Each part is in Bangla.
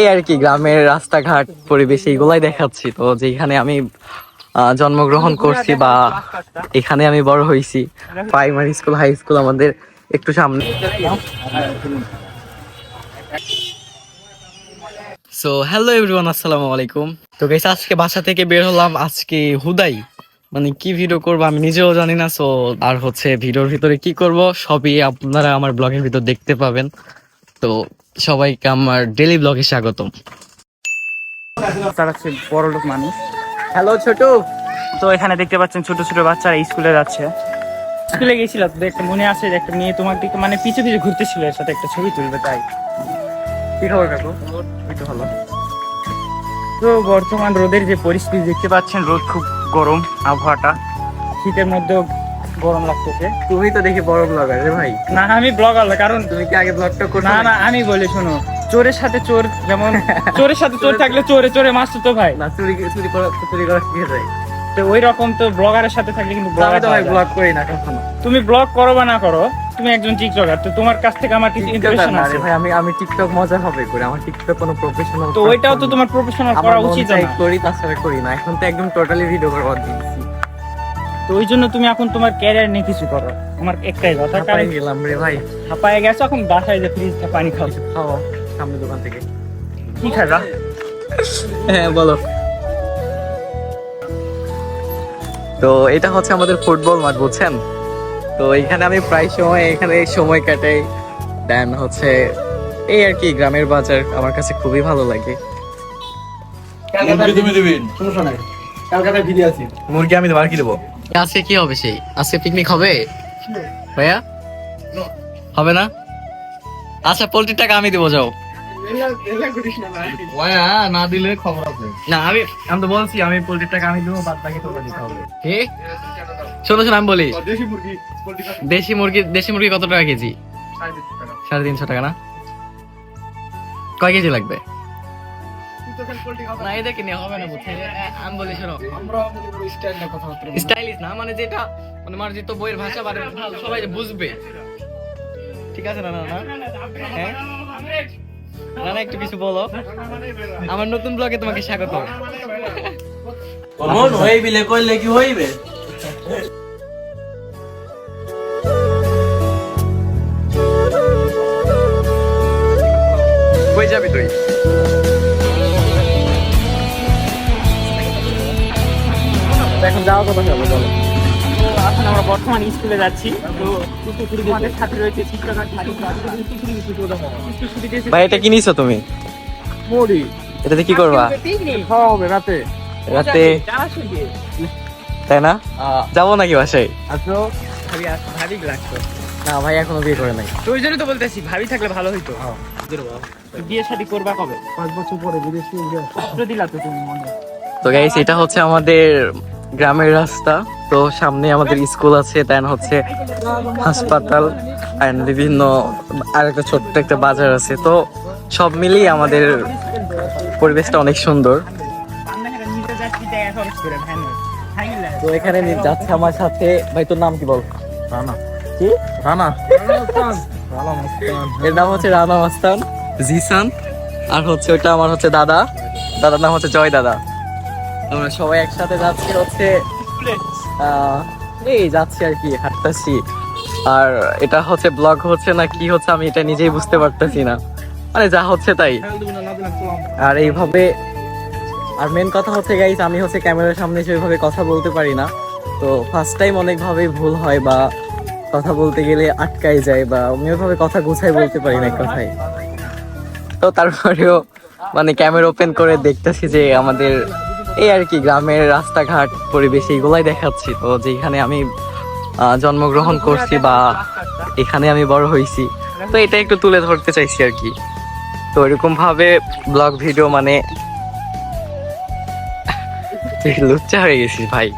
এই আর কি, গ্রামের রাস্তাঘাট, পরিবেশ এইগুলাই দেখাচ্ছি। তো যেখানে আমি জন্মগ্রহণ করছি বা এখানে আমি বড় হয়েছি প্রাইমারি স্কুল হাই স্কুল আমাদের একটু সামনে। সো হ্যালো এভরিওয়ান আসসালামু আলাইকুম। তো গাইস আজকে বাসা থেকে বের হলাম, আজকে হুদাই। মানে কি ভিডিও করব আমি নিজেও জানি না সো আর হচ্ছে ভিডিওর ভিতরে কি করব, সবই আপনারা আমার ব্লগের ভিতর দেখতে পাবেন। তো সবাইকে আমার ডেলি ব্লগে স্বাগতম। তারা হচ্ছে বড় লোক মানুষ। হ্যালো ছোট। তো এখানে দেখতে পাচ্ছেন ছোট ছোট বাচ্চারা স্কুলে যাচ্ছে। স্কুলে গেছিল, তো একটা মনে আছে যে একটা মেয়ে তোমার দিকে মানে পিছু পিছু ঘুরতেছিল, এর সাথে একটা ছবি তুলবে, তাই। কি খবর, কাকু? ভালো। তো বর্তমান রোদের যে পরিস্থিতি দেখতে পাচ্ছেন, রোদ খুব গরম, আবহাওয়াটা। শীতের মধ্যেও গরম লাগতেছে। তুমি তো দেখি বড় ব্লগার রে ভাই। না আমি ব্লগার কারণ তুমি কি আগে ব্লগটা না না আমি বলি শোনো চোরের সাথে চোর যেমন চোরের সাথে চোর থাকলে চোরে চোরে তো ভাই। না চুরি চুরি করা চুরি করা শিখে যায় তো ওই রকম তো ব্লগারের সাথে থাকলে কিন্তু ব্লগার তো ভাই ব্লগ করি না কখনো। তুমি ব্লগ করো বা না করো তুমি একজন টিকটকার তো তোমার কাছ থেকে আমার কিছু আছে। ভাই আমি আমি টিকটক মজা হবে করে আমার টিকটক কোনো প্রফেশনাল তো ওইটাও তো তোমার প্রফেশনাল করা উচিত না। করি তাছাড়া করি না। এখন তো একদম টোটালি ভিডিও করবার দিচ্ছি তো ওই জন্য তুমি এখন তোমার ক্যারিয়ার নিয়ে কিছু করো। আমার একটাই কথা কারণ গেলাম রে ভাই। হাঁপায় গেছো এখন বাসায় যে ফ্রিজ পানি খাও। খাও সামনে দোকান থেকে। কি খাবা হ্যাঁ বলো। তো এটা হচ্ছে আমাদের ফুটবল মাঠ বুঝছেন? তো এখানে আমি প্রায় সময় এখানে সময় কাটাই। দেন হচ্ছে এই আর কি গ্রামের বাজার আমার কাছে খুবই ভালো লাগে। তুমি দিবেন সমস্যা নাই। কালকাটা ভিডিও আছে। মুরগি আমি তোমার কি দেবো? আজকে কি হবে সেই? আজকে পিকনিক হবে? ভাইয়া? হবে না? আচ্ছা পোল্ট্রির টাকা আমি দেবো যাও। না দিলে খবর আছে। না আমি আমি তো বলছি আমি পোল্ট্রির টাকা আমি দেবো বাদ বাকি তোমরা দিতে হবে। কি? শোনো শোনো আমি বলি। দেশি মুরগি দেশি মুরগি দেশি মুরগি কত টাকা কেজি? সাড়ে তিনশো টাকা না? কয় কেজি লাগবে? না এদেরকে নিয়ে হবে না বুঝছি আমি বলি শোনো। আমরা স্টাইল কথা বার্তা স্টাইলিশ না মানে যেটা মানে মার্জিত বইয়ের ভাষা মানে ভালো সবাই যে বুঝবে। ঠিক আছে না না না হ্যাঁ? না না একটু কিছু বলো। আমার নতুন ব্লগে তোমাকে স্বাগত। মন হইবিলে কইলে কি হইবে? কই যাবি তুই? এখন যাওয়া কথা হবে চলো। তো এখন আমরা বর্তমান স্কুলে যাচ্ছি। তো আমাদের সাথে রয়েছে ভাই এটা কি নিছো তুমি? মুড়ি। এটাতে কি করবা? খাওয়া হবে রাতে। রাতে? তাই না? যাব নাকি বাসায়? আসো। ভাবি লাগতো না ভাই এখনও বিয়ে করে নাই। তো ওই জন্য তো বলতেছি ভাবি থাকলে ভালো হইতো। বিয়ে শাদী করবা কবে? পাঁচ বছর পরে বিদেশি দিলা তো তুমি মনে তো গাইস এটা হচ্ছে আমাদের গ্রামের রাস্তা। তো সামনে আমাদের স্কুল আছে দেন হচ্ছে হাসপাতাল and বিভিন্ন আর একটা ছোট্ট একটা বাজার আছে। তো সব মিলিয়ে আমাদের পরিবেশটা অনেক সুন্দর। তো এখানে নি- যাচ্ছে আমার সাথে। ভাই তোর নাম কি বল? রানা। কি? রানা। রানা এর নাম হচ্ছে রানা মাস্তান। জিসান। আর হচ্ছে ওইটা আমার হচ্ছে দাদা। দাদার নাম হচ্ছে জয় দাদা। আমরা সবাই একসাথে যাচ্ছি হচ্ছে এই যাচ্ছি আর কি, হাঁটতেছি। আর এটা হচ্ছে ব্লগ হচ্ছে না কি হচ্ছে আমি এটা নিজেই বুঝতে পারতেছি না। মানে যা হচ্ছে তাই। আর এইভাবে, আর মেন কথা হচ্ছে গাইজ আমি হচ্ছে ক্যামেরার সামনে এসে ওইভাবে কথা বলতে পারি না। তো ফার্স্ট টাইম অনেকভাবেই ভুল হয় বা কথা বলতে গেলে আটকাই যায় বা আমি ওইভাবে কথা গুছাই বলতে পারি না কথায় তো তারপরেও মানে ক্যামেরা ওপেন করে দেখতেছি যে আমাদের এই আর কি গ্রামের রাস্তাঘাট পরিবেশ এইগুলাই দেখাচ্ছি। তো যেখানে আমি জন্মগ্রহণ করছি বা এখানে আমি বড় হয়েছি তো এটা একটু তুলে ধরতে চাইছি আর কি। তো এরকম ভাবে ব্লগ ভিডিও মানে লুচ্চা হয়ে গেছিস ভাই।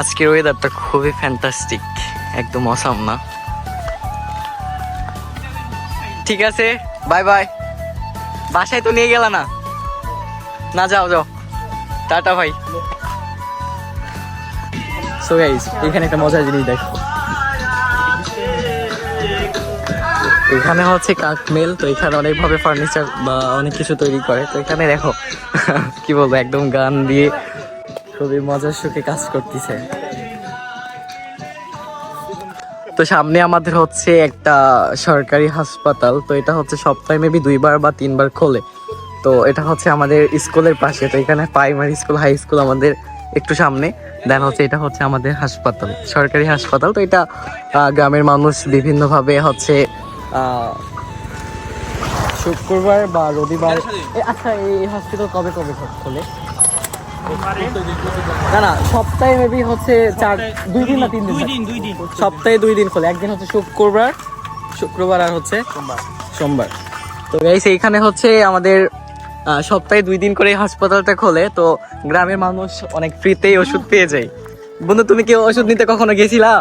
আজকের ওয়েদারটা খুবই ফ্যান্টাস্টিক একদম অসাম না? ঠিক আছে বাই বাই বাসায় তো নিয়ে গেলা না। না যাও যাও। টাটা ভাই। সো গাইস এখানে একটা মজার জিনিস দেখো। এখানে হচ্ছে কাঠমেল তো এখানে অনেকভাবে ফার্নিচার বা অনেক কিছু তৈরি করে। তো এখানে দেখো, কি বলব, একদম গান দিয়ে খুবই মজার সুখে কাজ করতেছে। তো সামনে আমাদের হচ্ছে একটা সরকারি হাসপাতাল, তো এটা হচ্ছে সপ্তাহে মেবি দুইবার বা তিনবার খোলে। তো এটা হচ্ছে আমাদের স্কুলের পাশে, তো এখানে প্রাইমারি স্কুল হাই স্কুল আমাদের একটু সামনে। দেন হচ্ছে এটা হচ্ছে আমাদের হাসপাতাল, সরকারি হাসপাতাল। তো এটা গ্রামের মানুষ বিভিন্নভাবে হচ্ছে শুক্রবার বা রবিবার আচ্ছা এই হসপিটাল কবে কবে খোলে? না না সপ্তাহে মেবি হচ্ছে চার দুই দিন না তিন দিন? দুই দিন সপ্তাহে দুই দিন খোলে। একদিন হচ্ছে শুক্রবার শুক্রবার আর হচ্ছে সোমবার। তো গাইস এইখানে হচ্ছে আমাদের সপ্তাহে দুই দিন করে হাসপাতালটা খোলে। তো গ্রামের মানুষ অনেক ফ্রিতেই ওষুধ পেয়ে যায়। বন্ধু তুমি কি ওষুধ নিতে কখনো গেছিলা?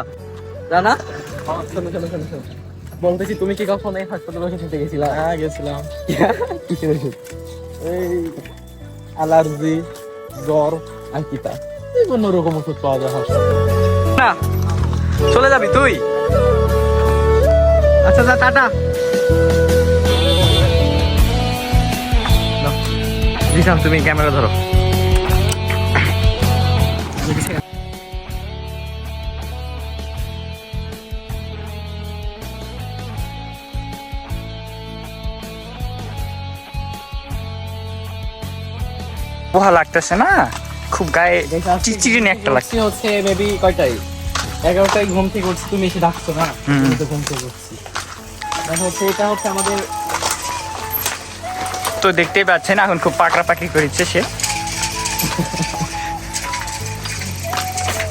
রানা? শোনো। বলতেছি তুমি কি কখনো এই হাসপাতালে ওষুধ নিতে গেছিলা? হ্যাঁ গেছিলাম। কিসের ওষুধ? এই অ্যালার্জি। জ্বর আর কি তা বিভিন্ন রকম ওষুধ পাওয়া যায় হাসপাতালে। না, চলে যাবি তুই? আচ্ছা যা, টাটা। দিশাম তুমি ক্যামেরা ধরো। পোহা লাগতেছে না? খুব গায়ে চিচিরিনি একটা লাগছে। হচ্ছে মেবি কয়টাই এগারোটায় ঘুম থেকে উঠছি তুমি এসে ডাকছো না? তুমি তো ঘুম থেকে উঠছি। দেখো হচ্ছে এটা হচ্ছে আমাদের তো দেখতেই পাচ্ছেন এখন খুব পাকড়া পাকড়ি করেছে সে।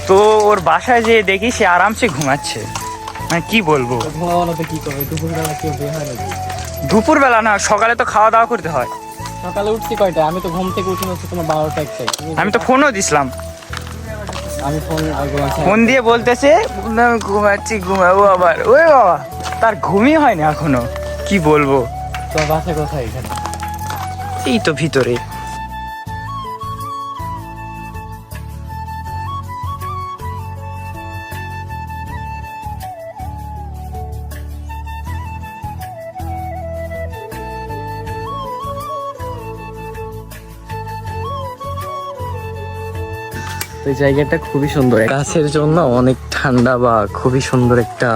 তো ওর বাসায় যে দেখি সে আরামসে ঘুমাচ্ছে। মানে কি বলব? ঘুমাবো তো কি করবে দুপুরবেলা কেউ বের হয় নাকি? দুপুরবেলা না সকালে তো খাওয়া দাওয়া করতে হয়। সকালে উঠছি কয়টা আমি তো ঘুম থেকে উঠি হচ্ছে তোমার বারোটা একটাই আমি তো ফোনও দিছিলাম। আমি ফোন ফোন দিয়ে বলতেছে ঘুমাচ্ছি ঘুমাবো আবার। ওই বাবা তার ঘুমই হয়নি এখনও। কি বলব? তোমার বাসা কোথায় এখানে? এই তো ভিতরে। তো জায়গাটা খুবই সুন্দর। গাছের জন্য অনেক ঠান্ডা বা খুবই সুন্দর একটা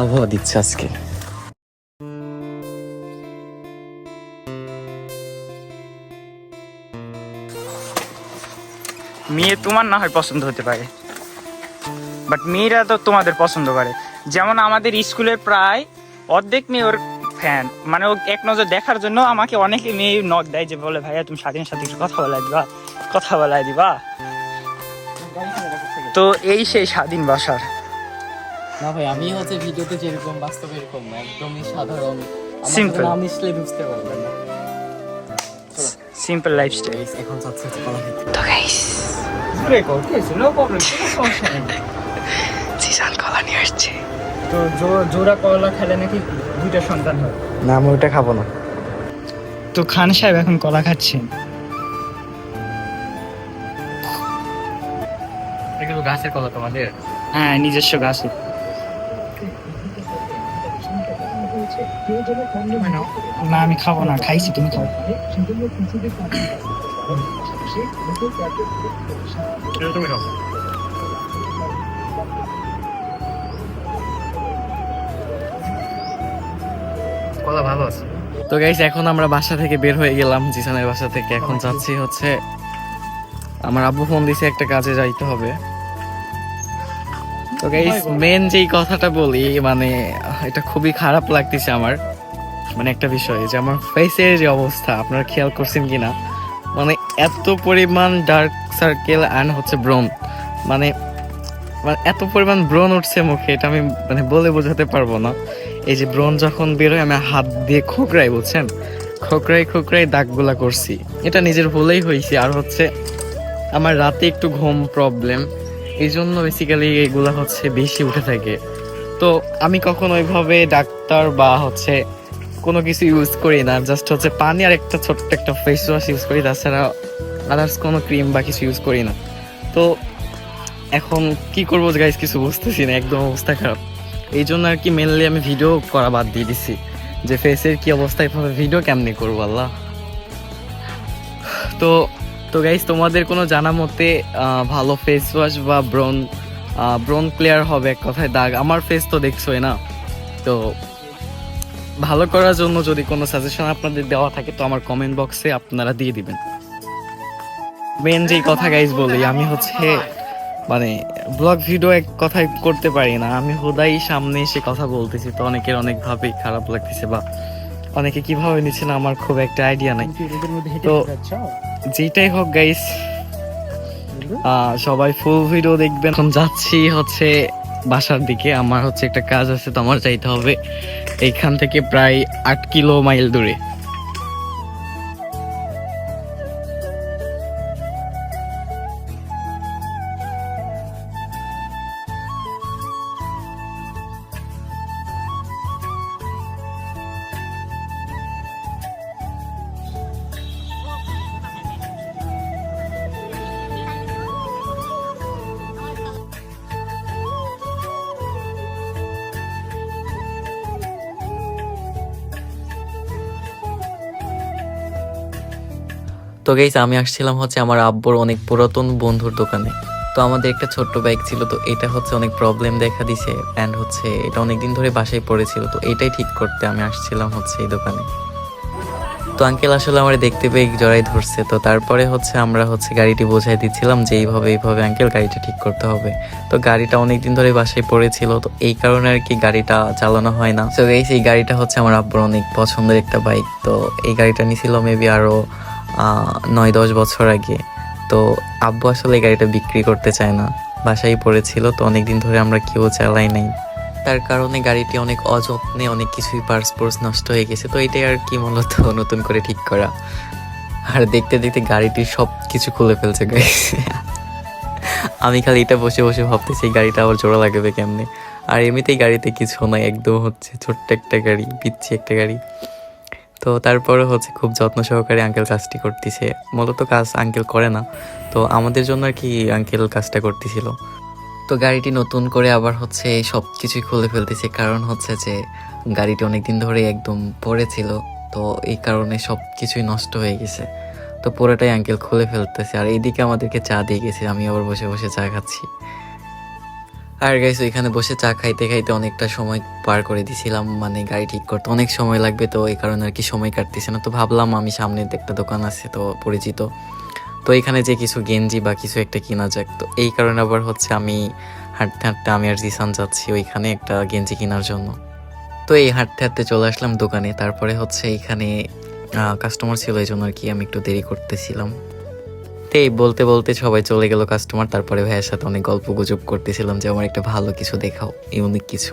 আবহাওয়া দিচ্ছে আজকে। মেয়ে তোমার না হয় পছন্দ হতে পারে। বাট মেয়েরা তো তোমাদের পছন্দ করে। যেমন আমাদের স্কুলের প্রায় অর্ধেক মেয়ে ওর ফ্যান মানে ও এক নজর দেখার জন্য আমাকে অনেকে মেয়ে নক দেয় যে, বলে ভাইয়া, তুমি স্বাধীনের সাথে কথা বলাই দিবা। কথা বলাই দিবা। তো এই সেই স্বাধীন বাসার। না ভাই আমি হচ্ছে ভিডিওতে যেরকম বাস্তবে এরকম না একদমই সাধারণ। আমার Simple. সাথে বুঝতে পারবেন না। সিম্পল লাইফস্টাইল এখন যাচ্ছে কলা খেতে। তো গাইস সিসান কলা নিয়ে আসছে। তো জোড়া কলা খেলে নাকি দুইটা সন্তান হয়। না আমি ওটা খাব না। তো খান সাহেব এখন কলা খাচ্ছেন। গাছের কলা তোমাদের? হ্যাঁ নিজস্ব গাছে। না আমি খাব না খাইছি তুমি খাও। তুমি খাও। কলা ভালো আছে? তো গাইস এখন আমরা বাসা থেকে বের হয়ে গেলাম জিসানের বাসা থেকে। এখন যাচ্ছি হচ্ছে আমার আব্বু ফোন দিছে একটা কাজে যাইতে হবে। তো গাইস মেন যেই কথাটা বলি মানে এটা খুবই খারাপ লাগতেছে আমার। মানে একটা বিষয় যে আমার ফেসের যে অবস্থা আপনারা খেয়াল করছেন কিনা? মানে এত পরিমাণ ডার্ক সার্কেল অ্যান্ড হচ্ছে ব্রন মানে মানে এত পরিমাণ ব্রন উঠছে মুখে এটা আমি মানে বলে বোঝাতে পারব না। এই যে ব্রন যখন বেরোয় আমি হাত দিয়ে খোকরাই বুঝছেন? খোকরাই খোকরাই দাগগুলা করছি। এটা নিজের ভুলেই হয়েছে আর হচ্ছে আমার রাতে একটু ঘুম প্রবলেম এই জন্য বেসিক্যালি এগুলা হচ্ছে বেশি উঠে থাকে। তো আমি কখনো ওইভাবে ডাক্তার বা হচ্ছে কোনো কিছু ইউজ করি না জাস্ট হচ্ছে পানি আর একটা ছোট্ট একটা ফেস ওয়াশ ইউজ করি, তাছাড়া আদার্স কোনো ক্রিম বা কিছু ইউজ করি না। তো এখন কি করব গাইস কিছু বুঝতেছি না, একদম অবস্থা খারাপ। এই জন্য আর কি মেনলি আমি ভিডিও করা বাদ দিয়ে দিছি, যে ফেসের কি অবস্থা, এভাবে ভিডিও কেমনি করব, আল্লাহ। তো তো গাইস তোমাদের কোনো জানা মতে ভালো ফেস ওয়াশ বা ব্রন ব্রন ক্লিয়ার হবে এক কথায় দাগ? আমার ফেস তো দেখছোই না। তো ভালো করার জন্য যদি কোনো সাজেশন আপনাদের দেওয়া থাকে তো আমার কমেন্ট বক্সে আপনারা দিয়ে দিবেন। মেন যেই কথা গাইজ বলি আমি হচ্ছে মানে ব্লগ ভিডিও এক কথায় করতে পারি না। আমি হোদাই সামনে এসে কথা বলতেছি তো অনেকের অনেকভাবেই খারাপ লাগতেছে বা অনেকে কীভাবে নিচ্ছে না আমার খুব একটা আইডিয়া নাই। তো- যেটাই হোক গাইস সবাই ফুল ভিডিও দেখবেন। এখন যাচ্ছি হচ্ছে বাসার দিকে। আমার হচ্ছে একটা কাজ আছে তোমার যাইতে হবে। এইখান থেকে প্রায় আট কিলো মাইল দূরে। তো গেইস আমি আসছিলাম হচ্ছে আমার আব্বুর অনেক পুরাতন বন্ধুর দোকানে। তো আমাদের একটা ছোট্ট বাইক ছিল তো এটা হচ্ছে অনেক প্রবলেম দেখা দিছে অ্যান্ড হচ্ছে এটা অনেক দিন ধরে বাসায় পড়েছিল তো এটাই ঠিক করতে আমি আসছিলাম হচ্ছে এই দোকানে। তো আঙ্কেল আসলে আমার দেখতে পেয়ে জড়াই ধরছে তো তারপরে হচ্ছে আমরা হচ্ছে গাড়িটি বোঝাই দিচ্ছিলাম যে এইভাবে এইভাবে আঙ্কেল গাড়িটা ঠিক করতে হবে। তো গাড়িটা অনেক দিন ধরে বাসায় পড়েছিল তো এই কারণে আর কি গাড়িটা চালানো হয় না। তো এই গাড়িটা হচ্ছে আমার আব্বুর অনেক পছন্দের একটা বাইক তো এই গাড়িটা নিছিল মেবি আরও আহ, নয়, দশ বছর আগে। তো আব্বু আসলে গাড়িটা বিক্রি করতে চায় না। বাসায় পড়েছিল, তো অনেকদিন ধরে আমরা কেউ চালাই নাই। তার কারণে গাড়িটি অনেক অযত্নে অনেক কিছুই পার্স পোর্স নষ্ট হয়ে গেছে। তো এটাই আর কি মূলত নতুন করে ঠিক করা। আর দেখতে দেখতে গাড়িটি সব কিছু খুলে ফেলছে আমি খালি এটা বসে বসে ভাবতেছি গাড়িটা আবার জোড়া লাগবে কেমনে? আর এমনিতেই গাড়িতে কিছু নাই, একদম হচ্ছে ছোট্ট একটা গাড়ি, পিচ্ছি একটা গাড়ি। তো তারপরে হচ্ছে খুব যত্ন সহকারে আঙ্কেল কাজটি করতেছে। মূলত কাজ আঙ্কেল করে না। তো আমাদের জন্য আর কি আঙ্কেল কাজটা করতেছিল। তো গাড়িটি নতুন করে আবার হচ্ছে সব কিছুই খুলে ফেলতেছে। কারণ হচ্ছে যে গাড়িটি অনেক দিন ধরে একদম পড়েছিল তো এই কারণে সব কিছুই নষ্ট হয়ে গেছে। তো পুরোটাই আঙ্কেল খুলে ফেলতেছে। আর এইদিকে আমাদেরকে চা দিয়ে গেছে। আমি আবার বসে বসে চা খাচ্ছি। আর গাইস ওইখানে বসে চা খাইতে খাইতে অনেকটা সময় পার করে দিছিলাম মানে গাড়ি ঠিক করতে অনেক সময় লাগবে, তো এই কারণে আর কি সময় কাটতেছে না। তো ভাবলাম আমি সামনে একটা দোকান আছে, তো পরিচিত। তো এখানে যে কিছু গেঞ্জি বা কিছু একটা কিনা যাক, তো এই কারণে আবার হচ্ছে আমি হাঁটতে হাঁটতে আমি আর জিসান যাচ্ছি ওইখানে একটা গেঞ্জি কেনার জন্য। তো এই হাঁটতে হাঁটতে চলে আসলাম দোকানে, তারপরে হচ্ছে এখানে কাস্টমার ছিল এই জন্য আর কি আমি একটু দেরি করতেছিলাম। তো বলতে বলতে সবাই চলে গেল কাস্টমার তারপরে ভাইয়ের সাথে অনেক গল্প গুজব করতেছিলাম যে, আমার একটা ভালো কিছু দেখাও ইউনিক কিছু।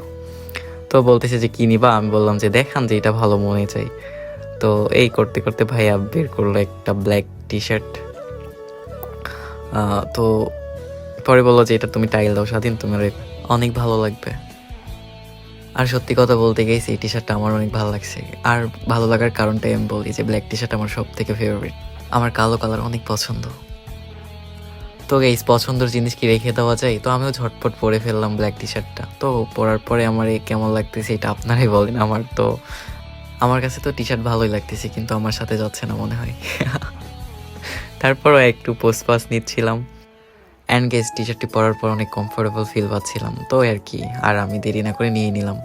তো বলতেছে যে, কি নিবা? আমি বললাম যে, দেখান যে, এটা ভালো মনে চাই। তো এই করতে করতে ভাইয়া বের করল একটা ব্ল্যাক টি শার্ট তো পরে বলল যে, এটা তুমি টাইল দাও স্বাধীন, তোমার অনেক ভালো লাগবে। আর সত্যি কথা বলতে গেছি, এই টি শার্টটা আমার অনেক ভালো লাগছে। আর ভালো লাগার কারণটাই আমি বলি যে ব্ল্যাক টি শার্ট আমার সব থেকে ফেভারিট আমার কালো কালার অনেক পছন্দ। তো এই পছন্দের জিনিস কি রেখে দেওয়া যায়? তো আমিও ঝটপট পরে ফেললাম ব্ল্যাক টি। শার্টটা তো পরার পরে আমার এই কেমন লাগতেছে এটা আপনারাই বলেন আমার। তো আমার কাছে তো টি শার্ট ভালোই লাগতেছে, কিন্তু আমার সাথে যাচ্ছে না মনে হয়। তারপরও একটু পোস্ট পাস নিচ্ছিলাম। অ্যান্ড গেস টি শার্টটি পরার পর অনেক কমফোর্টেবল ফিল পাচ্ছিলাম। তো আর কি, আর আমি দেরি না করে নিয়ে নিলাম।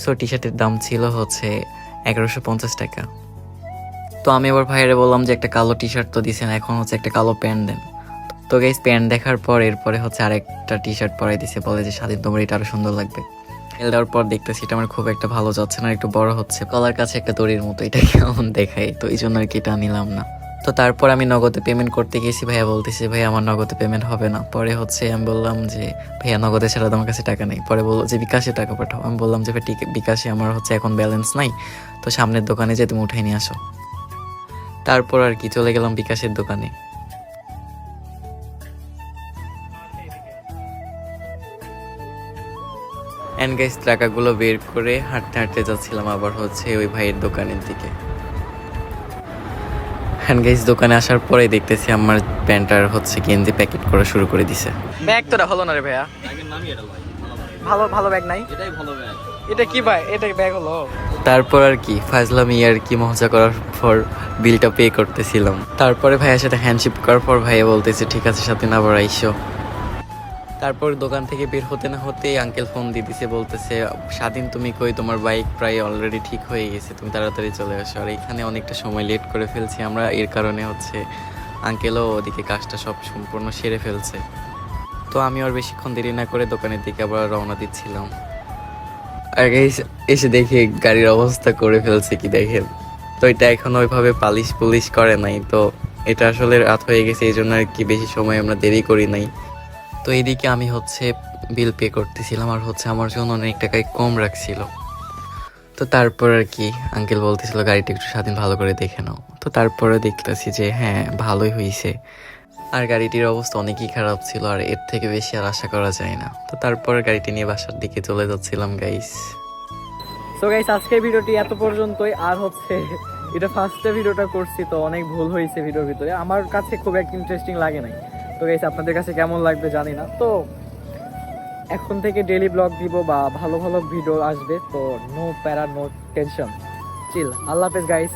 সো টি শার্টের দাম ছিল হচ্ছে এগারোশো পঞ্চাশ টাকা। তো আমি আবার ভাইয়ারে বললাম যে একটা কালো টি শার্ট তো দিছেন, এখন হচ্ছে একটা কালো প্যান্ট দেন। তো গাইস প্যান্ট দেখার পর এরপরে হচ্ছে আরেকটা টি শার্ট পরাই দিছে, বলে যে, স্বাধীন তোমার এটা আরও সুন্দর লাগবে। তেল দেওয়ার পর দেখতেছি এটা আমার খুব একটা ভালো যাচ্ছে না একটু বড় হচ্ছে। কলার কাছে একটা দড়ির মতো এটা কেমন দেখায়, তো এই জন্য আর কি এটা নিলাম না। তো তারপর আমি নগদে পেমেন্ট করতে গেছি, ভাইয়া বলতেছি ভাই আমার নগদে পেমেন্ট হবে না। পরে হচ্ছে আমি বললাম যে, ভাইয়া, নগদে ছাড়া আমার কাছে টাকা নেই। পরে বলল যে, বিকাশে টাকা পাঠাও। আমি বললাম যে, ভাই বিকাশে আমার হচ্ছে এখন ব্যালেন্স নাই, তো সামনের দোকানে যে তুমি উঠাই নিয়ে আসো। তারপর আর কি চলে গেলাম বিকাশের দোকানে। অ্যান্ড গাইস টাকাগুলো বের করে হাঁটতে হাঁটতে যাচ্ছিলাম আবার হচ্ছে ওই ভাইয়ের দোকানের দিকে। অ্যান্ড গাইস দোকানে আসার পরে দেখতেছি আমার প্যান্টার হচ্ছে গেঞ্জি প্যাকেট করা শুরু করে দিছে। ব্যাগ তোরা হলো না রে ভাইয়া? ভালো ভালো ব্যাগ নাই? এটাই ভালো ব্যাগ। এটা কি ভাই? এটা ব্যাগ হলো? তারপর আর কি ফাজলামি আর কি মজা করার পর বিলটা পে করতেছিলাম। তারপরে ভাইয়ের সাথে হ্যান্ডশিপ করার পর ভাইয়া বলতেছে ঠিক আছে সাথে না আবার আইসো। তারপর দোকান থেকে বের হতে না হতেই আঙ্কেল ফোন দিয়ে দিছে, বলতেছে, স্বাধীন, তুমি কই? তোমার বাইক প্রায় অলরেডি ঠিক হয়ে গেছে, তুমি তাড়াতাড়ি চলে আসো। আর এখানে অনেকটা সময় লেট করে ফেলছি আমরা, এর কারণে হচ্ছে আঙ্কেলও ওদিকে কাজটা সব সম্পূর্ণ সেরে ফেলছে। তো আমি আর বেশিক্ষণ দেরি না করে দোকানের দিকে আবার রওনা দিচ্ছিলাম। আর এসে দেখে গাড়ির অবস্থা করে ফেলছে কি দেখেন। তো এটা এখন ওইভাবে পালিশ পুলিশ করে নাই, তো এটা আসলে রাত হয়ে গেছে এই জন্য আর কি বেশি সময় আমরা দেরি করি নাই। তো এইদিকে আমি হচ্ছে বিল পে করতেছিলাম আর হচ্ছে আমার জন্য অনেক টাকায় কম রাখছিল। তো তারপর আর কি আঙ্কেল বলতেছিল, গাড়িটা একটু স্বাধীন ভালো করে দেখে নাও। তো তারপরে দেখতেছি যে হ্যাঁ ভালোই হয়েছে আর গাড়িটির অবস্থা অনেকই খারাপ ছিল আর এর থেকে বেশি আর আশা করা যায় না। তো তারপর গাড়িটি নিয়ে বাসার দিকে চলে যাচ্ছিলাম গাইস সো গাইস আজকের ভিডিওটি এত পর্যন্তই। আর হচ্ছে, এটা ফার্স্টে ভিডিওটা করছি, তো অনেক ভুল হয়েছে ভিডিওর ভিতরে। আমার কাছে খুব একটা ইন্টারেস্টিং লাগে নাই। তো গাইস আপনাদের কাছে কেমন লাগবে জানি না। তো এখন থেকে ডেলি ব্লগ দিব বা ভালো ভালো ভিডিও আসবে, তো নো প্যারা নো টেনশন চিল আল্লাহ হাফেজ গাইস